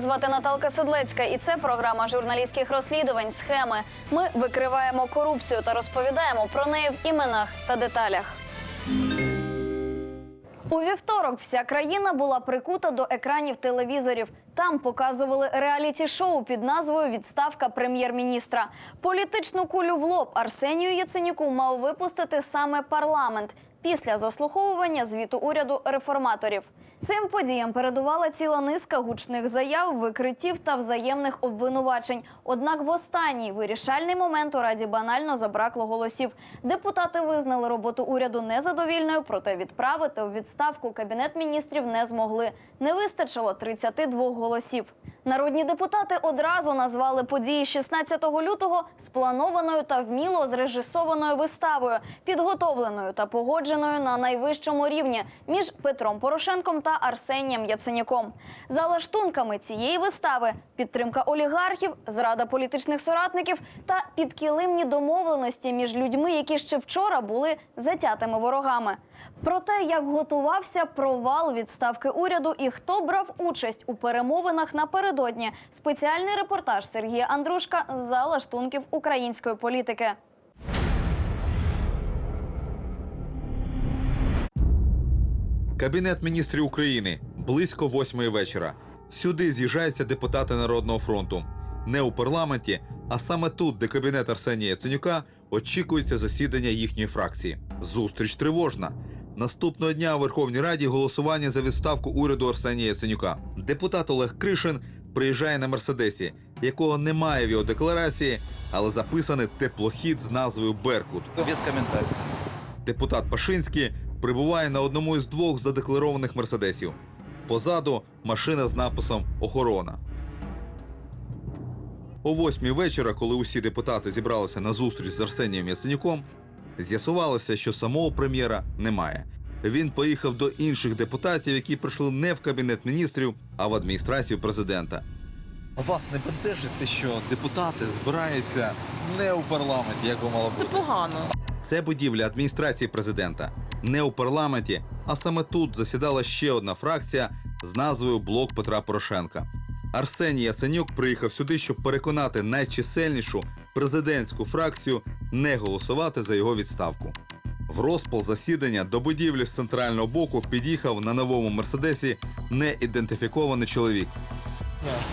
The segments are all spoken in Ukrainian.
Звати Наталка Седлецька, і це програма журналістських розслідувань схеми. Ми викриваємо корупцію та розповідаємо про неї в іменах та деталях. У вівторок вся країна була прикута до екранів телевізорів. Там показували реаліті-шоу під назвою Відставка прем'єр-міністра. Політичну кулю в лоб Арсенію Яценюку мав випустити саме парламент після заслуховування звіту уряду реформаторів. Цим подіям передувала ціла низка гучних заяв, викриттів та взаємних обвинувачень. Однак в останній вирішальний момент у раді банально забракло голосів. Депутати визнали роботу уряду незадовільною, проте відправити у відставку кабінет міністрів не змогли. Не вистачило 32 голосів. Народні депутати одразу назвали події 16 лютого спланованою та вміло зрежисованою виставою, підготовленою та погодженою на найвищому рівні між Петром Порошенком та Арсенієм Яценюком. За лаштунками цієї вистави підтримка олігархів, зрада політичних соратників та підкилимні домовленості між людьми, які ще вчора були затятими ворогами. Про те, як готувався провал відставки уряду і хто брав участь у перемовинах напередодні, спеціальний репортаж Сергія Андрушка за лаштунків української політики. Кабінет міністрів України близько восьмої вечора. Сюди з'їжджаються депутати Народного фронту. Не у парламенті, а саме тут, де кабінет Арсенія Яценюка, очікується засідання їхньої фракції. Зустріч тривожна. Наступного дня у Верховній Раді голосування за відставку уряду Арсенія Яценюка. Депутат Олег Кришин приїжджає на мерседесі, якого немає в його декларації, але записаний теплохід з назвою Беркут. Без комментариев. Депутат Пашинський прибуває на одному із двох задекларованих мерседесів. Позаду машина з написом Охорона. О восьмій вечора, коли усі депутати зібралися на зустріч з Арсенієм Яценюком, з'ясувалося, що самого прем'єра немає. Він поїхав до інших депутатів, які прийшли не в кабінет міністрів, а в адміністрацію президента. А вас не бентежить те, що депутати збираються не у парламенті, як би мало Це погано. Це будівля адміністрації президента. Не у парламенті, а саме тут засідала ще одна фракція з назвою Блок Петра Порошенка. Арсеній Ясенюк приїхав сюди, щоб переконати найчисельнішу президентську фракцію не голосувати за його відставку. В розпал засідання до будівлі з центрального боку під'їхав на новому мерседесі неідентифікований чоловік.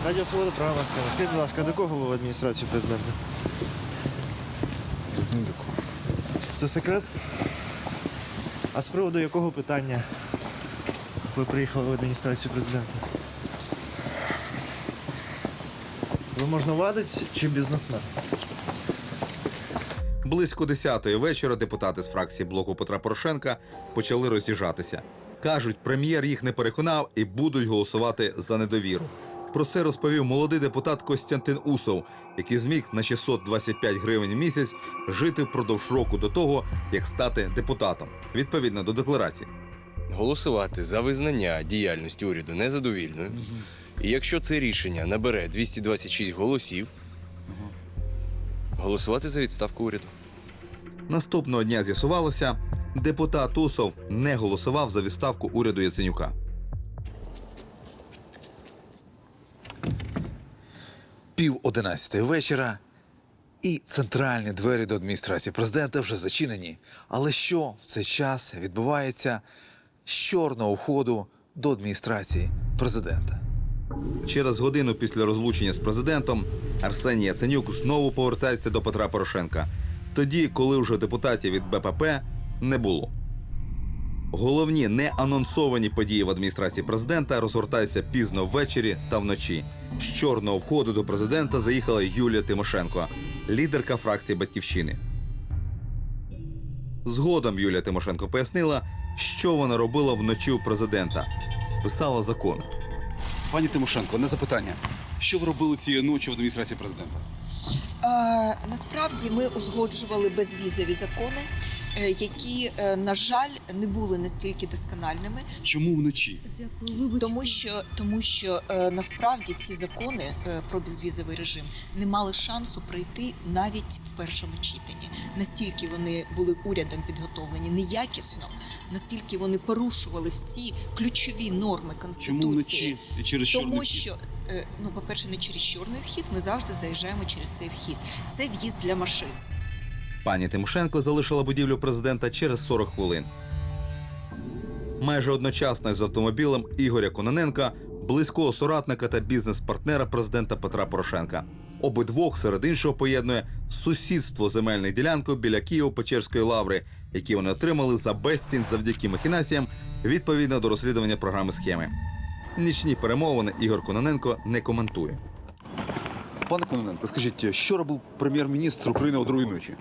Радіо Свобода права Москва. Скажіть, будь ласка, до кого ви в адміністрацію президента? Це секрет? А з приводу якого питання ви приїхали в адміністрацію президента? Ви можновладець чи бізнесмен? Близько 10-ї вечора депутати з фракції блоку Петра Порошенка почали роз'їжджатися. Кажуть, прем'єр їх не переконав і будуть голосувати за недовіру. Про це розповів молодий депутат Костянтин Усов, який зміг на 625 гривень в місяць жити впродовж року до того, як стати депутатом, відповідно до декларації. голосувати за визнання діяльності уряду незадовільною. І якщо це рішення набере 226 голосів, голосувати за відставку уряду. Наступного дня з'ясувалося, депутат Усов не голосував за відставку уряду Яценюка. пів одинадцятої вечора, і центральні двері до адміністрації президента вже зачинені. Але що в цей час відбувається з чорного входу до адміністрації президента? Через годину після розлучення з президентом Арсеній Яценюк знову повертається до Петра Порошенка. Тоді, коли вже депутатів від БПП не було. Головні неанонсовані події в адміністрації президента розгортаються пізно ввечері та вночі. З чорного входу до президента заїхала Юлія Тимошенко, лідерка фракції Батьківщини. Згодом Юлія Тимошенко пояснила, що вона робила вночі у президента. Писала закони. Пані Тимошенко, не запитання. Що ви робили цієї ночі в адміністрації президента? Насправді ми узгоджували безвізові закони, е, які, е, на жаль, не були настільки доскональними, Чому вночі? тому що, тому що е, насправді ці закони про безвізовий режим не мали шансу пройти навіть в першому читанні. Настільки вони були урядом підготовлені неякісно, настільки вони порушували всі ключові норми Чому конституції. вночі і через Тому що Ну, по-перше, не через чорний вхід. Ми завжди заїжджаємо через цей вхід. Це в'їзд для машин. Пані Тимошенко залишила будівлю президента через 40 хвилин. Майже одночасно з автомобілем Ігоря Кононенка, близького соратника та бізнес-партнера президента Петра Порошенка. Обидвох серед іншого поєднує сусідство земельною ділянкою біля Києво-Печерської лаври, які вони отримали за безцінь завдяки махінаціям відповідно до розслідування програми схеми. Нічні перемовини Ігор Кононенко не коментує. Пане Кононенко, скажіть, що робив прем'єр-міністр України о другій ночі?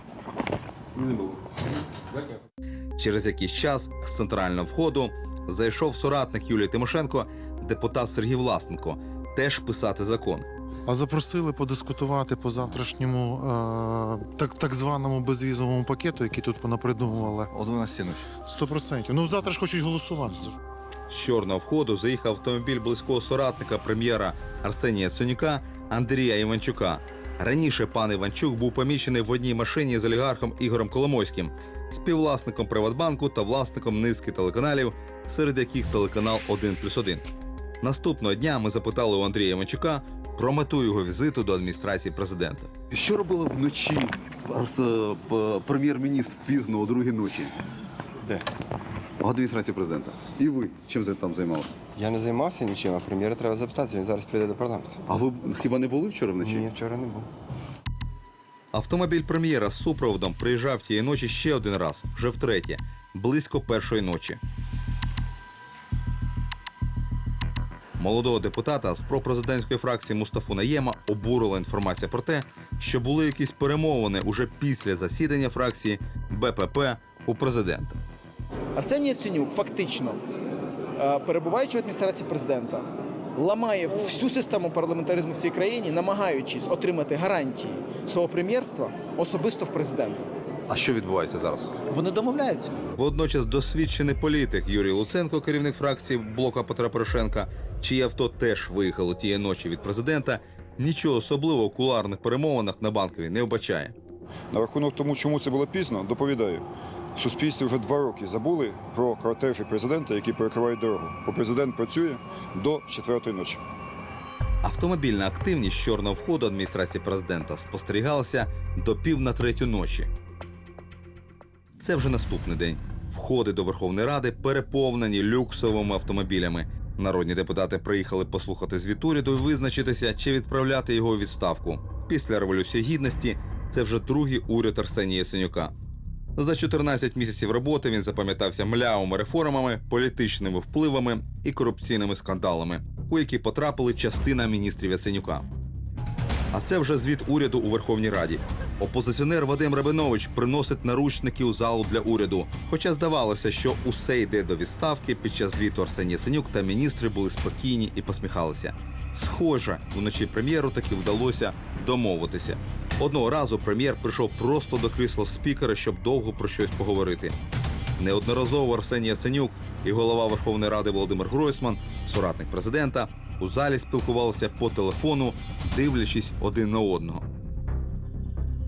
Через якийсь час з центрального входу зайшов соратник Юлії Тимошенко, депутат Сергій Власенко, теж писати закон. А запросили подискутувати по завтрашньому е, так, так званому безвізовому пакету, який тут понапридумували. О 12 ночі. 100%. Ну завтра ж хочуть голосувати. З чорного входу заїхав автомобіль близького соратника прем'єра Арсенія Яценюка Андрія Іванчука. Раніше пан Іванчук був поміщений в одній машині з олігархом Ігорем Коломойським, співвласником Приватбанку та власником низки телеканалів, серед яких телеканал 1+,1. Наступного дня ми запитали у Андрія Іванчука про мету його візиту до адміністрації президента. Що робили вночі Арс- прем'єр-міністр пізно о другій ночі? Де? В адміністрації президента. І ви чим за- там займалися? Я не займався нічим, а прем'єра треба запитатися. Він зараз прийде до парламенту. А ви хіба не були вчора вночі? Ні, вчора не був. Автомобіль прем'єра з супроводом приїжджав тієї ночі ще один раз, вже втретє, близько першої ночі. Молодого депутата з пропрезидентської фракції Мустафу Наєма обурила інформація про те, що були якісь перемовини уже після засідання фракції БПП у президента. Арсеній Яценюк фактично, е, перебуваючи в адміністрації президента, ламає всю систему парламентаризму в цій країні, намагаючись отримати гарантії свого прем'єрства особисто в президента. А що відбувається зараз? Вони домовляються. Водночас досвідчений політик Юрій Луценко, керівник фракції блока Петра Порошенка, чиє авто теж виїхало тієї ночі від президента, нічого особливого у куларних перемовинах на банковій не вбачає. На рахунок тому, чому це було пізно, доповідаю. В суспільстві вже два роки забули про кортежі президента, які перекривають дорогу. Бо президент працює до четвертої ночі. Автомобільна активність чорного входу адміністрації президента спостерігалася до пів на третю ночі. Це вже наступний день. Входи до Верховної Ради переповнені люксовими автомобілями. Народні депутати приїхали послухати звіт уряду і визначитися, чи відправляти його у відставку. Після революції гідності це вже другий уряд Арсенія Яценюка. За 14 місяців роботи він запам'ятався млявими реформами, політичними впливами і корупційними скандалами, у які потрапили частина міністрів Яценюка. А це вже звіт уряду у Верховній Раді. Опозиціонер Вадим Рабинович приносить наручники у залу для уряду. Хоча здавалося, що усе йде до відставки під час звіту Арсеній Яценюк та міністри були спокійні і посміхалися. Схоже, вночі прем'єру таки вдалося домовитися. Одного разу прем'єр прийшов просто до крісла спікера, щоб довго про щось поговорити. Неодноразово Арсеній Яценюк і голова Верховної Ради Володимир Гройсман, соратник президента, у залі спілкувалися по телефону, дивлячись один на одного.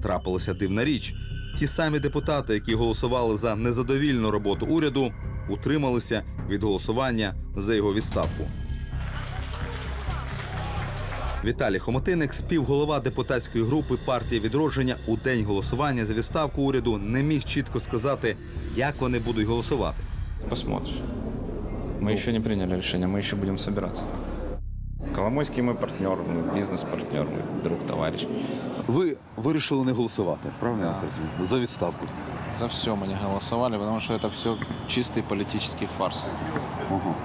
Трапилася дивна річ. Ті самі депутати, які голосували за незадовільну роботу уряду, утрималися від голосування за його відставку. Віталій Хомотиник, співголова депутатської групи партії відродження у день голосування за відставку уряду, не міг чітко сказати, як вони будуть голосувати. Посмотришь. Мы еще не приняли решение, мы еще будем собираться. Коломойский мой партнер, мой бизнес-партнер, мой друг, товарищ. Ви вирішили не голосувати, правильно я Да. вас розумію? За відставку. За все мы не голосовали, потому что это все чистый политический фарс. Ага.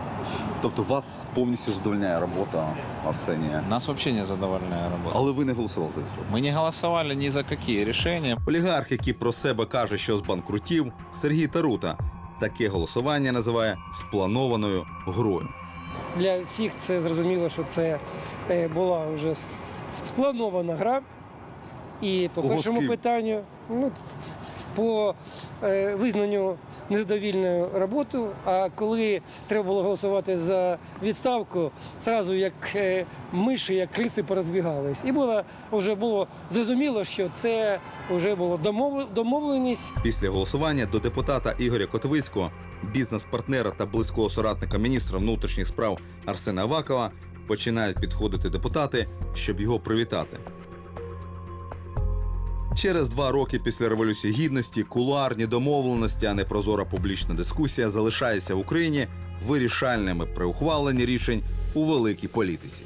Тобто вас повністю задовольняє робота Арсенія. Нас вообще не задовольняет работа. Але ви не голосували за відставку. Мы не голосовали ни за какие решения. Олігарх, який про себе каже, що збанкрутів, Сергій Тарута. Таке голосування називає спланованою грою. Для всіх це зрозуміло, що це е, була вже спланована гра. І по Кого першому ким? питанню, ну, по е, визнанню незадовільною роботу. А коли треба було голосувати за відставку, зразу як е, миші, як криси порозбігались. І було вже було зрозуміло, що це вже було домов, домовленість. Після голосування до депутата Ігоря Котовицького, бізнес-партнера та близького соратника міністра внутрішніх справ Арсена Авакова, починають підходити депутати, щоб його привітати. Через два роки після революції гідності кулуарні домовленості, а не прозора публічна дискусія залишається в Україні вирішальними при ухваленні рішень у великій політиці.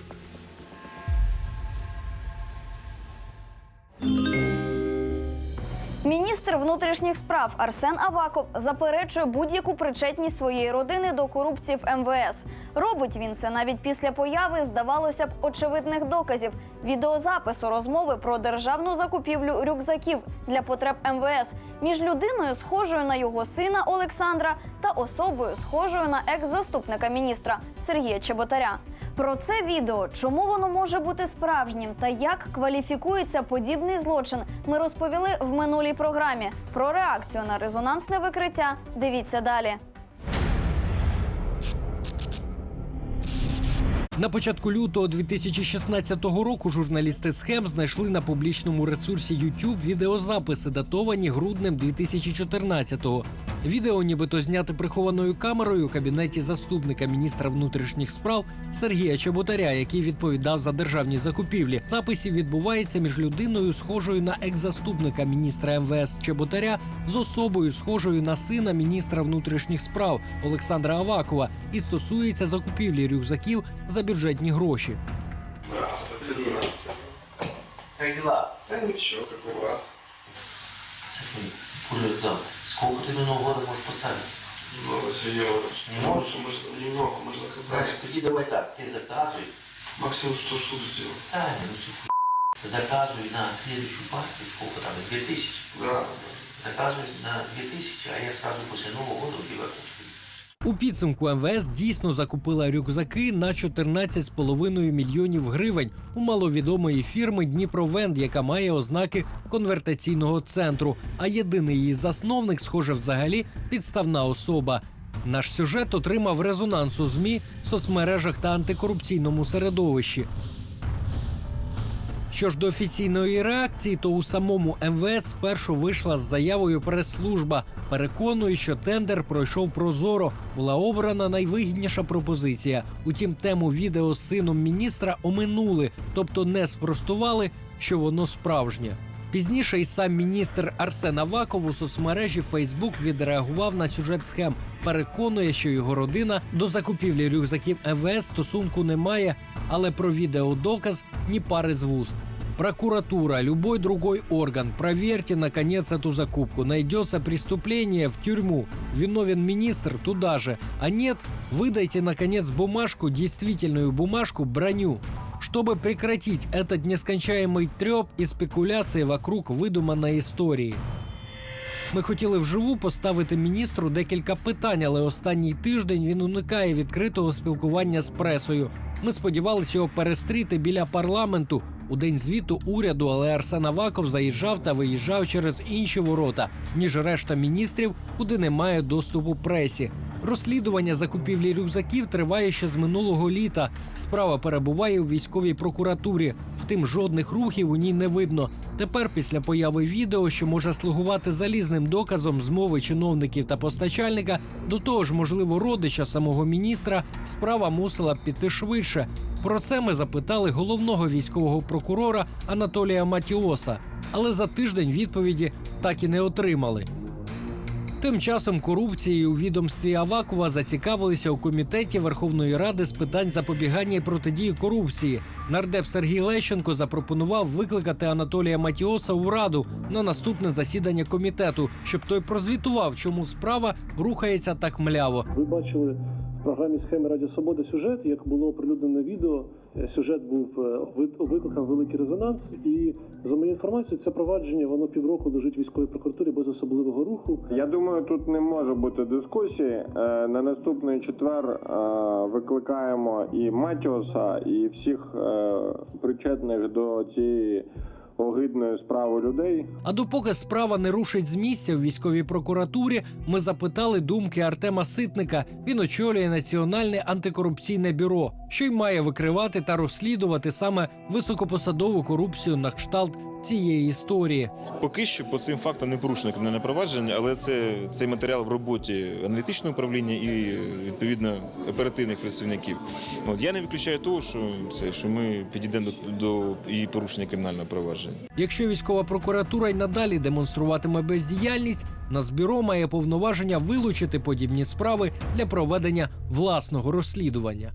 Міністр внутрішніх справ Арсен Аваков заперечує будь-яку причетність своєї родини до корупції в МВС. Робить він це навіть після появи, здавалося б, очевидних доказів відеозапису розмови про державну закупівлю рюкзаків для потреб МВС між людиною, схожою на його сина Олександра, та особою, схожою на екс-заступника міністра Сергія Чеботаря. Про це відео, чому воно може бути справжнім та як кваліфікується подібний злочин, ми розповіли в минулій програмі. Про реакцію на резонансне викриття дивіться далі. На початку лютого 2016 року журналісти схем знайшли на публічному ресурсі YouTube відеозаписи, датовані груднем 2014-го. Відео, нібито зняте прихованою камерою у кабінеті заступника міністра внутрішніх справ Сергія Чеботаря, який відповідав за державні закупівлі. Записів відбувається між людиною, схожою на екс-заступника міністра МВС Чеботаря, з особою, схожою на сина міністра внутрішніх справ Олександра Авакова, і стосується закупівлі рюкзаків за бюджетні гроші. Как дела? Да ничего, как у вас. Слушай, Коля, да, сколько ты на Новый год можешь поставить? Много, Сергей Иванович. Не можешь? Мы же немного, мы же заказали. Значит, тоді давай так, ты заказывай. Максим, что штуку сделал? Да, ну ты хуй. Заказывай на следующую партию, сколько там, 2000? Да. Заказывай на 2000, а я сразу после Нового года у тебя куплю. У підсумку МВС дійсно закупила рюкзаки на 14,5 мільйонів гривень у маловідомої фірми Дніпровенд, яка має ознаки конвертаційного центру. А єдиний її засновник, схоже, взагалі підставна особа. Наш сюжет отримав резонанс у змі, соцмережах та антикорупційному середовищі. Що ж до офіційної реакції, то у самому МВС спершу вийшла з заявою прес-служба. Переконує, що тендер пройшов прозоро. Була обрана найвигідніша пропозиція. Утім, тему відео з сином міністра оминули, тобто не спростували, що воно справжнє. Пізніше і сам міністр Арсен Аваков у соцмережі Фейсбук відреагував на сюжет схем. Переконує, що його родина до закупівлі рюкзаків МВС стосунку не має, але про відеодоказ ні пари з вуст. Прокуратура, любой другой орган, проверьте, наконец, эту закупку. Найдется преступление в тюрьму. Виновен министр туда же. А нет, выдайте, наконец, бумажку, действительную бумажку, броню. Чтобы прекратить этот нескончаемый треп и спекуляции вокруг выдуманной истории. Ми хотіли вживу поставити міністру декілька питань, але останній тиждень він уникає відкритого спілкування з пресою. Ми сподівалися його перестріти біля парламенту у день звіту уряду, але Арсен Аваков заїжджав та виїжджав через інші ворота, ніж решта міністрів, куди немає доступу пресі. Розслідування закупівлі рюкзаків триває ще з минулого літа. Справа перебуває у військовій прокуратурі. Втім, жодних рухів у ній не видно. Тепер, після появи відео, що може слугувати залізним доказом змови чиновників та постачальника, до того ж, можливо, родича самого міністра, справа мусила б піти швидше. Про це ми запитали головного військового прокурора Анатолія Матіоса, але за тиждень відповіді так і не отримали. Тим часом корупцією у відомстві Авакова зацікавилися у комітеті Верховної Ради з питань запобігання і протидії корупції. Нардеп Сергій Лещенко запропонував викликати Анатолія Матіоса у раду на наступне засідання комітету, щоб той прозвітував, чому справа рухається так мляво. Ви бачили в програмі схеми Радіо Свобода сюжет, як було оприлюднено відео. Е, Сюжет був е, викликав великий резонанс. І за моєю інформацією, це провадження воно півроку лежить в військовій прокуратурі без особливого руху. Я думаю, тут не може бути дискусії. Е, На наступний четвер викликаємо і Матіоса, і всіх причетних до цієї огидної справи людей. А допоки справа не рушить з місця в військовій прокуратурі, ми запитали думки Артема Ситника. Він очолює Національне антикорупційне бюро, що й має викривати та розслідувати саме високопосадову корупцію на кшталт цієї історії. Поки що по цим фактам не порушено кримінальне провадження, але це цей матеріал в роботі аналітичного управління і відповідно оперативних працівників. От я не виключаю того, що це що ми підійдемо до, до і порушення кримінального провадження. Якщо військова прокуратура й надалі демонструватиме бездіяльність, Нацбюро має повноваження вилучити подібні справи для проведення власного розслідування.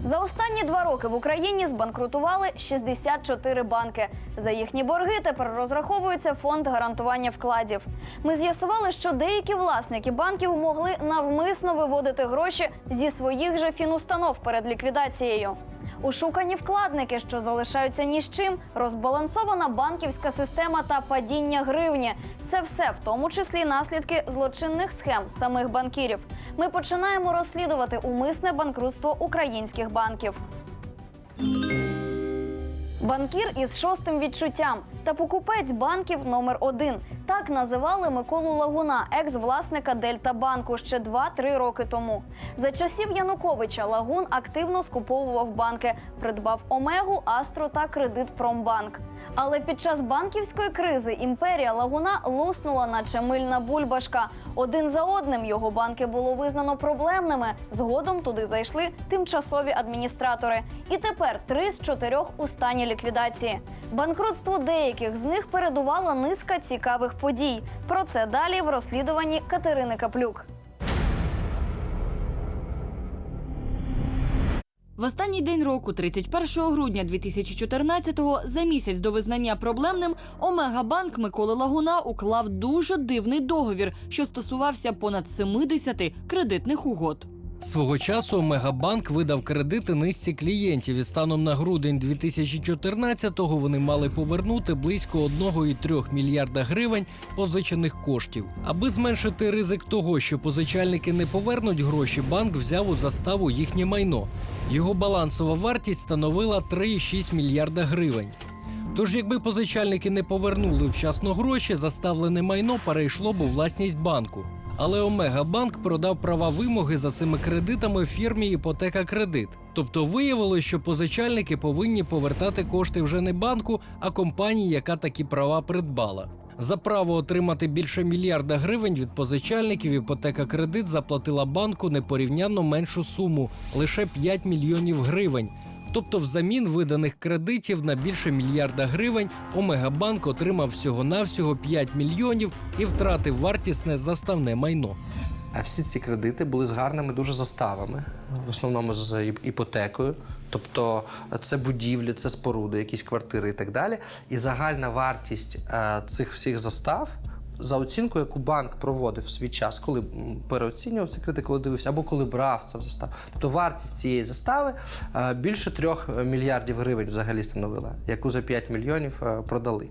За останні два роки в Україні збанкрутували 64 банки. За їхні борги тепер розраховується фонд гарантування вкладів. Ми з'ясували, що деякі власники банків могли навмисно виводити гроші зі своїх же фінустанов перед ліквідацією. Ушукані вкладники, що залишаються ні з чим, розбалансована банківська система та падіння гривні. Це все, в тому числі наслідки злочинних схем самих банкірів. Ми починаємо розслідувати умисне банкрутство українських банків. Банкір із шостим відчуттям та покупець банків номер один. Так називали Миколу Лагуна, екс-власника Дельта банку ще 2-3 роки тому. За часів Януковича Лагун активно скуповував банки, придбав Омегу, Астру та Кредит Промбанк. Але під час банківської кризи імперія Лагуна луснула, наче мильна бульбашка. Один за одним його банки було визнано проблемними. Згодом туди зайшли тимчасові адміністратори. І тепер три з чотирьох у стані ліквідації. Банкрутству деяких з них передувала низка цікавих подій. Про це далі в розслідуванні Катерини Каплюк. В останній день року, 31 грудня 2014-го, за місяць до визнання проблемним, Омегабанк Миколи Лагуна уклав дуже дивний договір, що стосувався понад 70 кредитних угод. Свого часу Мегабанк видав кредити низці клієнтів, і станом на грудень 2014-го вони мали повернути близько 1,3 мільярда гривень позичених коштів. Аби зменшити ризик того, що позичальники не повернуть гроші, банк взяв у заставу їхнє майно. Його балансова вартість становила 3,6 мільярда гривень. Тож, якби позичальники не повернули вчасно гроші, заставлене майно перейшло б у власність банку. Але Омега Банк продав права вимоги за цими кредитами фірмі Іпотека Кредит. Тобто виявилось, що позичальники повинні повертати кошти вже не банку, а компанії, яка такі права придбала. За право отримати більше мільярда гривень від позичальників іпотека кредит заплатила банку непорівнянно меншу суму лише 5 мільйонів гривень. Тобто, взамін виданих кредитів на більше мільярда гривень Омегабанк отримав всього-навсього 5 мільйонів і втратив вартісне заставне майно. А всі ці кредити були з гарними дуже заставами, в основному з іпотекою. Тобто це будівлі, це споруди, якісь квартири і так далі. І загальна вартість е, цих всіх застав. За оцінкою, яку банк проводив в свій час, коли переоцінював ці кредити, коли дивився, або коли брав це в заставу. Тобто вартість цієї застави е, більше трьох мільярдів гривень взагалі становила, яку за 5 мільйонів е, продали.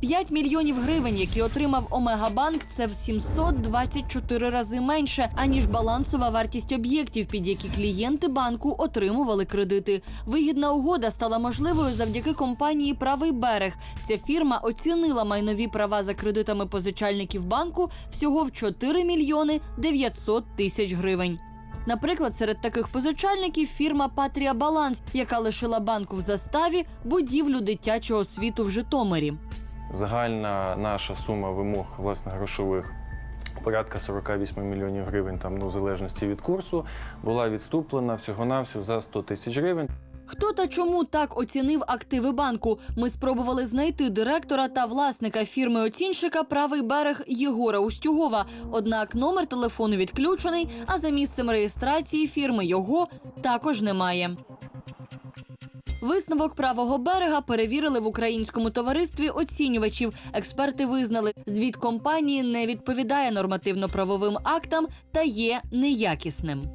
5 мільйонів гривень, які отримав Омегабанк, це в 724 рази менше, аніж балансова вартість об'єктів, під які клієнти банку отримували кредити. Вигідна угода стала можливою завдяки компанії Правий берег. Ця фірма оцінила майнові права за кредитами позичальників банку всього в 4 мільйони 900 тисяч гривень. Наприклад, серед таких позичальників фірма Патрія Баланс, яка лишила банку в заставі будівлю дитячого світу в Житомирі. Загальна наша сума вимог власне грошових порядка 48 мільйонів гривень, там ну в залежності від курсу, була відступлена всього-навсього за 100 тисяч гривень. Хто та чому так оцінив активи банку? Ми спробували знайти директора та власника фірми оцінщика правий берег Єгора Устюгова. Однак номер телефону відключений, а за місцем реєстрації фірми його також немає. Висновок правого берега перевірили в українському товаристві оцінювачів. Експерти визнали, звіт компанії не відповідає нормативно-правовим актам та є неякісним.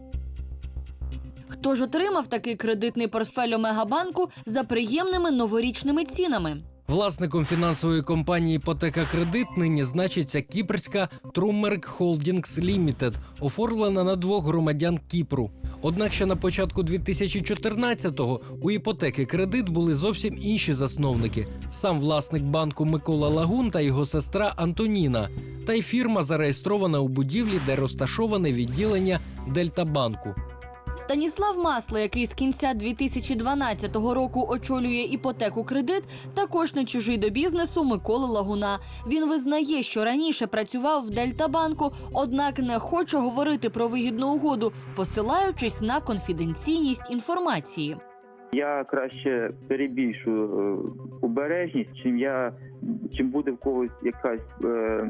Хто ж отримав такий кредитний портфель Омегабанку за приємними новорічними цінами? Власником фінансової компанії Іпотека Кредит нині значиться кіпрська Трумерк Холдінгс Лімітед, оформлена на двох громадян Кіпру. Однак ще на початку 2014-го у іпотеки кредит були зовсім інші засновники: сам власник банку Микола Лагун та його сестра Антоніна, та й фірма зареєстрована у будівлі, де розташоване відділення Дельтабанку. Станіслав Масло, який з кінця 2012 року очолює іпотеку кредит, також не чужий до бізнесу Миколи Лагуна. Він визнає, що раніше працював в Дельтабанку, однак не хоче говорити про вигідну угоду, посилаючись на конфіденційність інформації. Я краще перебільшу е, обережність, чим я чим буде в когось якась, е,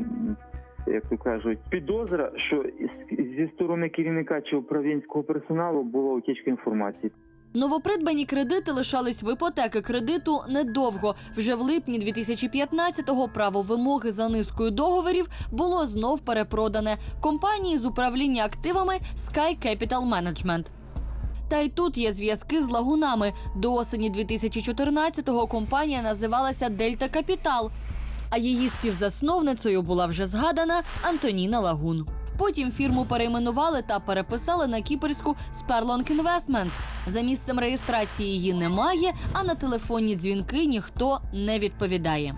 як то кажуть, підозра, що зі сторони керівника чи управлінського персоналу була утічка інформації. Новопридбані кредити лишались в іпотеки кредиту недовго. Вже в липні 2015-го право вимоги за низкою договорів було знов перепродане компанії з управління активами Sky Capital Management. Та й тут є зв'язки з лагунами. До осені 2014-го компанія називалася Дельта Капітал, а її співзасновницею була вже згадана Антоніна Лагун. Потім фірму перейменували та переписали на кіпрську Sperlong Investments. За місцем реєстрації її немає, а на телефонні дзвінки ніхто не відповідає.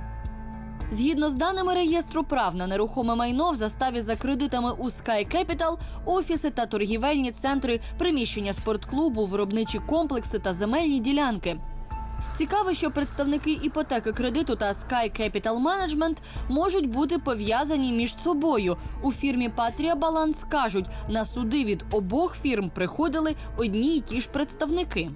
Згідно з даними реєстру прав на нерухоме майно в заставі за кредитами у Sky Capital, офіси та торгівельні центри, приміщення спортклубу, виробничі комплекси та земельні ділянки. Цікаво, що представники іпотеки кредиту та Sky Capital Management можуть бути пов'язані між собою. У фірмі Patria Balance кажуть, на суди від обох фірм приходили одні й ті ж представники.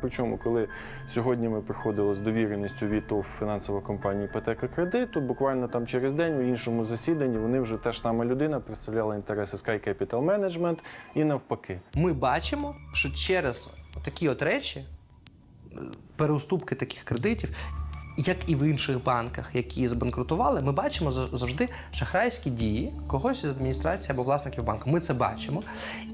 Причому, коли сьогодні ми приходили з довіреністю від ТОВ фінансова компанія іпотека кредиту, буквально там через день у іншому засіданні вони вже та ж сама людина представляла інтереси Sky Capital Management і навпаки. Ми бачимо, що через такі от речі, переуступки таких кредитів, як і в інших банках, які збанкрутували, ми бачимо зав- завжди шахрайські дії когось із адміністрації або власників банку. Ми це бачимо.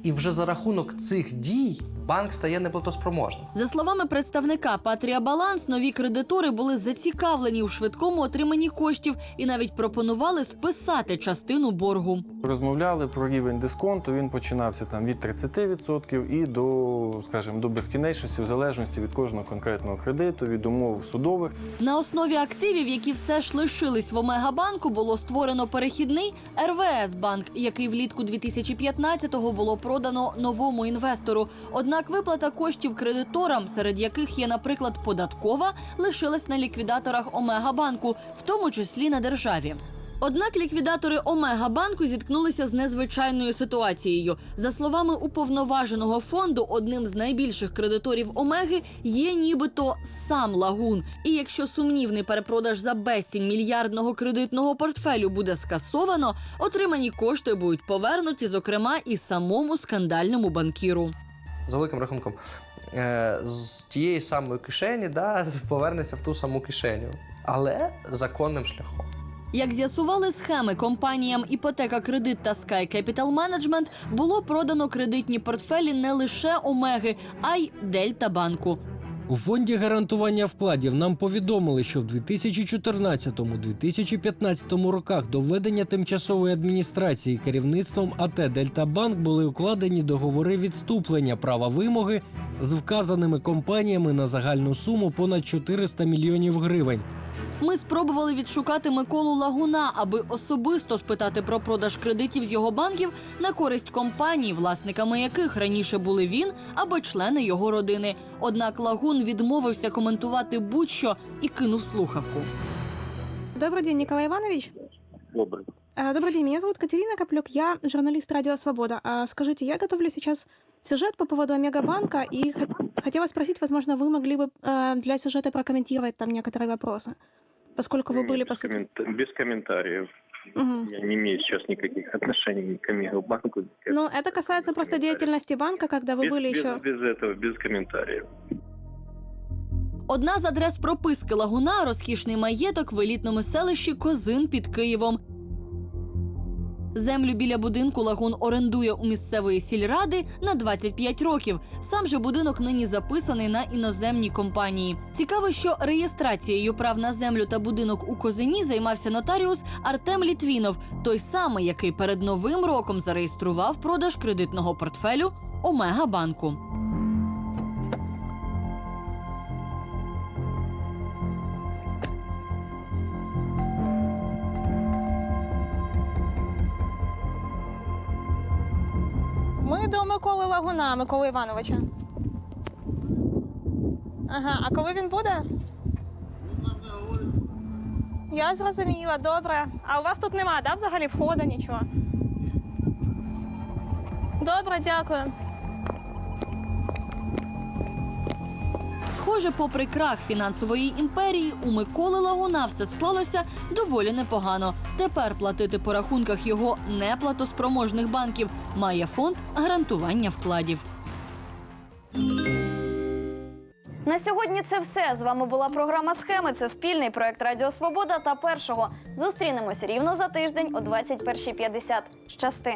І вже за рахунок цих дій банк стає неплатоспроможним. За словами представника Патрія Баланс, нові кредитори були зацікавлені у швидкому отриманні коштів і навіть пропонували списати частину боргу. Розмовляли про рівень дисконту. Він починався там від 30% і до, скажімо, до безкінечності, в залежності від кожного конкретного кредиту, від умов судових. На основі активів, які все ж лишились в Омегабанку, було створено перехідний РВС банк, який влітку 2015-го було продано новому інвестору. Однак виплата коштів кредиторам, серед яких є, наприклад, податкова, лишилась на ліквідаторах Омегабанку, в тому числі на державі. Однак ліквідатори Омега-банку зіткнулися з незвичайною ситуацією. За словами уповноваженого фонду, одним з найбільших кредиторів Омеги є нібито сам Лагун. І якщо сумнівний перепродаж за безцінь мільярдного кредитного портфелю буде скасовано, отримані кошти будуть повернуті, зокрема, і самому скандальному банкіру. За великим рахунком, е, з тієї самої кишені да, повернеться в ту саму кишеню, але законним шляхом. Як з'ясували схеми компаніям Іпотека Кредит та Sky Capital Management, було продано кредитні портфелі не лише Омеги, а й Дельта банку. У фонді гарантування вкладів нам повідомили, що в 2014-2015 роках до введення тимчасової адміністрації керівництвом АТ Дельтабанк були укладені договори відступлення права вимоги з вказаними компаніями на загальну суму понад 400 мільйонів гривень. Ми спробували відшукати Миколу Лагуна, аби особисто спитати про продаж кредитів з його банків на користь компаній, власниками яких раніше були він або члени його родини. Однак Лагун відмовився коментувати будь-що і кинув слухавку. Добрый день, Николай Иванович. Добре. А, Добрый день, меня зовут Катерина Коплюк, я журналист Радио Свобода. А Скажите, я готовлю сейчас сюжет по поводу Омегабанка, и хот- хотела спросить, возможно, вы могли бы э, для сюжета прокомментировать там некоторые вопросы, поскольку вы были, по без, сути... без комментариев. Мгм. Я не имею сейчас никаких отношений ни к к- Ну, это касается просто деятельности банка, когда вы без, были без, еще... без этого, без комментариев. Одна з адрес прописки Лагуна розкішний маєток в елітному селищі Козин під Києвом. Землю біля будинку Лагун орендує у місцевої сільради на 25 років. Сам же будинок нині записаний на іноземній компанії. Цікаво, що реєстрацією прав на землю та будинок у Козині займався нотаріус Артем Літвінов, той самий, який перед новим роком зареєстрував продаж кредитного портфелю Омега банку. Миколи Лагуна, Миколи Івановича. Ага, а коли він буде? Я зрозуміла, добре. А у вас тут нема, да, взагалі входу, нічого? Добре, дякую. Схоже, попри крах фінансової імперії, у Миколи Лагуна все склалося доволі непогано. Тепер платити по рахунках його неплатоспроможних банків має фонд гарантування вкладів. На сьогодні це все. З вами була програма Схеми. Це спільний проект Радіо Свобода та першого. Зустрінемось рівно за тиждень о 21.50. Щасти!